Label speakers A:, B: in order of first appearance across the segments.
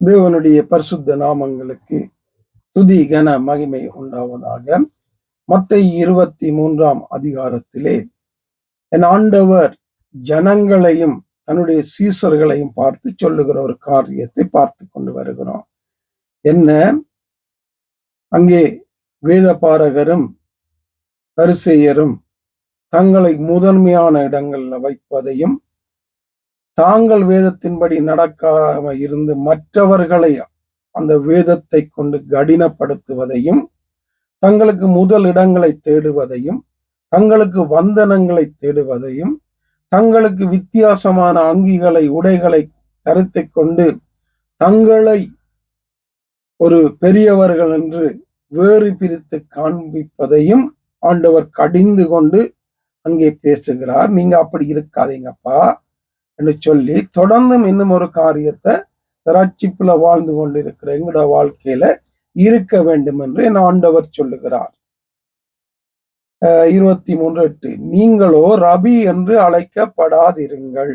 A: தேவனுடைய பரிசுத்த நாமங்களுக்கு துதி கன மகிமை உண்டாவதாக. மத்தை இருபத்தி மூன்றாம் அதிகாரத்திலே என் ஆண்டவர் ஜனங்களையும் தன்னுடைய சீசர்களையும் பார்த்து சொல்லுகிற ஒரு காரியத்தை பார்த்து கொண்டு வருகிறோம் என்ன? அங்கே வேத பாரகரும் பரிசெயரும் தங்களை முதன்மையான இடங்கள்ல வைப்பதையும் தாங்கள் வேதத்தின்படி நடக்காம இருந்து மற்றவர்களை அந்த வேதத்தை கொண்டு கடினப்படுத்துவதையும் தங்களுக்கு முதல் இடங்களை தேடுவதையும் தங்களுக்கு வந்தனங்களை தேடுவதையும் தங்களுக்கு வித்தியாசமான அங்கிகளை உடைகளை தரித்து கொண்டு தங்களை ஒரு பெரியவர்கள் என்று வேறு பிரித்து காண்பிப்பதையும் ஆண்டவர் கடிந்து கொண்டு அங்கே பேசுகிறார். நீங்க அப்படி இருக்காதீங்கப்பா. என்று சொல்லி தொடர்ந்தும் இன்னும் ஒரு காரியத்தை ரட்சிப்புல வாழ்ந்து கொண்டிருக்கிற எங்களோட வாழ்க்கையில இருக்க வேண்டும் என்று என் ஆண்டவர் சொல்லுகிறார். இருபத்தி மூன்று எட்டு நீங்களோ ரபி என்று அழைக்கப்படாதிருங்கள்.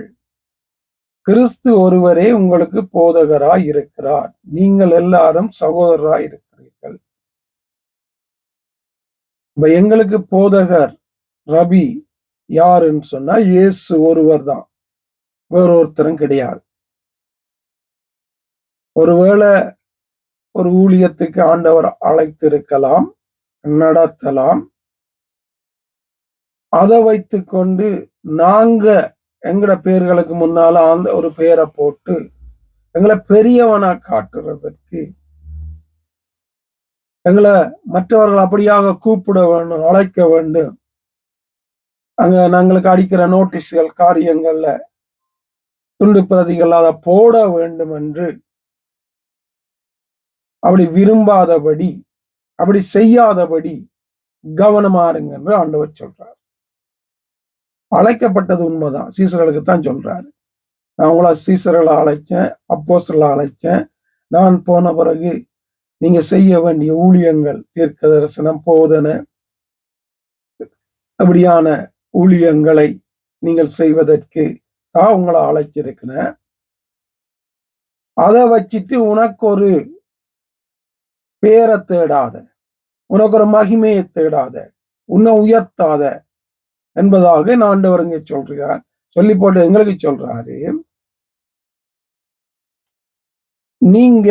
A: கிறிஸ்து ஒருவரே உங்களுக்கு போதகராய் இருக்கிறார். நீங்கள் எல்லாரும் சகோதரராய் இருக்கிறீர்கள். இப்ப எங்களுக்கு போதகர் ரபி யாருன்னு சொன்னா இயேசு ஒருவர் தான் வேறொருத்தரும் கிடையாது. ஒருவேளை ஒரு ஊழியத்துக்கு ஆண்டவர் அழைத்திருக்கலாம் நடத்தலாம். அதை வைத்து கொண்டு நாங்க எங்கட பேர்களுக்கு முன்னால அந்த ஒரு பெயரை போட்டு எங்களை பெரியவனா காட்டுறதுக்கு எங்களை மற்றவர்கள் அப்படியாக கூப்பிட வேண்டும் அழைக்க வேண்டும். அங்க நாங்களுக்கு அடிக்கிற நோட்டீஸ்கள் காரியங்கள்ல துண்டு பிரதிகள் அதை போட வேண்டும் என்று அப்படி விரும்பாதபடி அப்படி செய்யாதபடி கவனமாருங்க என்று ஆண்டவர் சொல்றார். அழைக்கப்பட்டது உண்மைதான். சீசர்களுக்கு தான் சொல்றாரு. நான் உங்களை சீசர்களை அழைச்சேன் அப்போசர்களை அழைச்சேன். நான் போன பிறகு நீங்க செய்ய வேண்டிய ஊழியங்கள் தீர்க்க தரிசனம் போதனை அப்படியான ஊழியங்களை நீங்கள் செய்வதற்கு தான் உங்களை அழைச்சிருக்கிறேன் அதை வச்சுட்டு உனக்கு ஒரு பேரை தேடாத உனக்கு ஒரு மகிமையை தேடாத உன்னை உயர்த்தாத என்பதாக நான் ஆண்டவருங்க சொல்றார். சொல்லி போட்டு எங்களுக்கு சொல்றாரு. நீங்க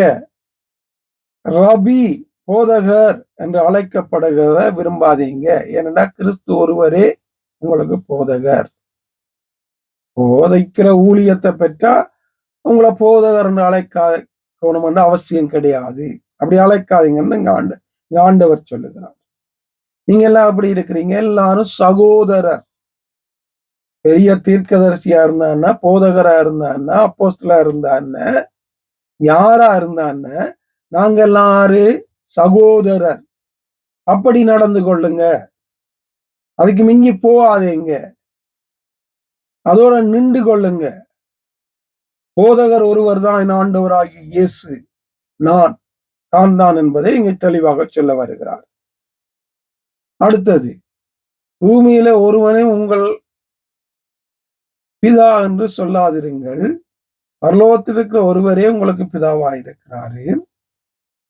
A: ரபி போதகர் என்று அழைக்கப்படுகிறத விரும்பாதீங்க. ஏனென்னா கிறிஸ்து ஒருவரே உங்களுக்கு போதகர். போதைக்கிற ஊழியத்தை பெற்றா உங்களை போதகர்னு என்று அழைக்கணும் அவசியம் கிடையாது. அப்படி அழைக்காதீங்கன்னு இங்க ஆண்டு இங்க ஆண்டவர் சொல்லுகிறார். நீங்க எல்லாம் அப்படி இருக்கிறீங்க. எல்லாரும் சகோதரர். பெரிய தீர்க்கதரிசியா இருந்தான்னா போதகரா இருந்தான்னா அப்போஸ்தலா இருந்தான்னு யாரா இருந்தான்னு நாங்க எல்லாரும் சகோதரர். அப்படி நடந்து கொள்ளுங்க. அதுக்கு மிஞ்சி போகாதீங்க. அதோட நின்று கொள்ளுங்க. போதகர் ஒருவர் தான் என் ஆண்டவராகிய இயேசு. நான் தான் தான் என்பதை இங்கு தெளிவாக சொல்ல வருகிறார். அடுத்தது பூமியில ஒருவனே உங்கள் பிதா என்று சொல்லாதிருங்கள். பரலோகத்தில் இருக்கிற ஒருவரே உங்களுக்கு பிதாவாயிருக்கிறாரு.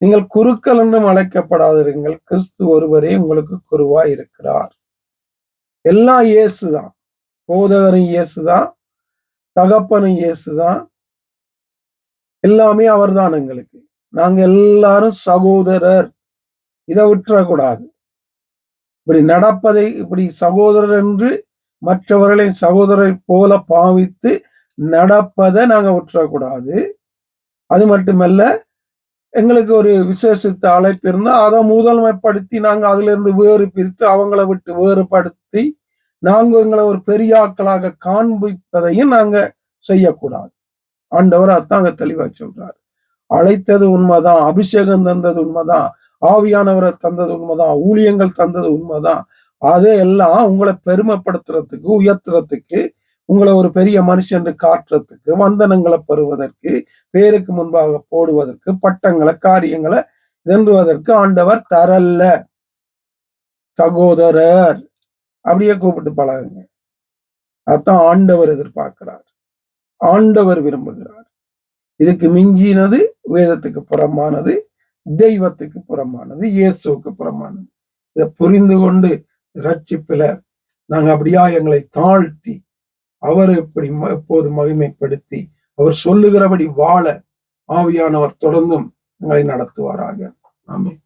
A: நீங்கள் குருக்கள் என்றும் அழைக்கப்படாதிருங்கள். கிறிஸ்து ஒருவரே உங்களுக்கு குருவாய் இருக்கிறார் எல்லாம் இயேசுதான். போதகரும் இயேசு தான் தகப்பனும் இயேசுதான். எல்லாமே அவர்தான் எங்களுக்கு. நாங்க எல்லாரும் சகோதரர். இதை விட்டுறக்கூடாது. இப்படி நடப்பதை இப்படி சகோதரர் என்று மற்றவர்களை சகோதரரை போல பாவித்து நடப்பதை நாங்க விட்டுறக்கூடாது. அது மட்டுமல்ல எங்களுக்கு ஒரு விசேஷித்த அழைப்பு இருந்தால் அதை முதன்மைப்படுத்தி நாங்கள் அதுல இருந்து வேறு பிரித்து அவங்கள விட்டு வேறுபடுத்தி நாங்கள் எங்களை ஒரு பெரியாக்களாக காண்பிப்பதையும் நாங்க செய்யக்கூடாது. ஆண்டவர் அதான் அங்க தெளிவா சொல்றாரு. அழைத்தது உண்மைதான் அபிஷேகம் தந்தது உண்மைதான் ஆவியானவரை தந்தது உண்மைதான் ஊழியங்கள் தந்தது உண்மைதான். அதே எல்லாம் உங்களை பெருமைப்படுத்துறதுக்கு உயர்த்துறதுக்கு உங்களை ஒரு பெரிய மனுஷன் காட்டுறதுக்கு வந்தனங்களை பெறுவதற்கு பேருக்கு முன்பாக போடுவதற்கு பட்டங்களை காரியங்களை தென்றுவதற்கு ஆண்டவர் தரல்ல. சகோதரர். அப்படியே கூப்பிட்டு பழகுங்க. அதான் ஆண்டவர் எதிர்பார்க்கிறார். ஆண்டவர் விரும்புகிறார். இதுக்கு மிஞ்சினது வேதத்துக்கு புறமானது தெய்வத்துக்கு புறமானது இயேசுவுக்கு புறமானது. இதை புரிந்து கொண்டு ரட்சிப்பில நாங்க அப்படியா எங்களை தாழ்த்தி அவர் இப்படி ம- எப்போது மகிமைப்படுத்தி அவர் சொல்லுகிறபடி வாழ ஆவியானவர் தொடர்ந்தும் எங்களை நடத்துவாராக. ஆமே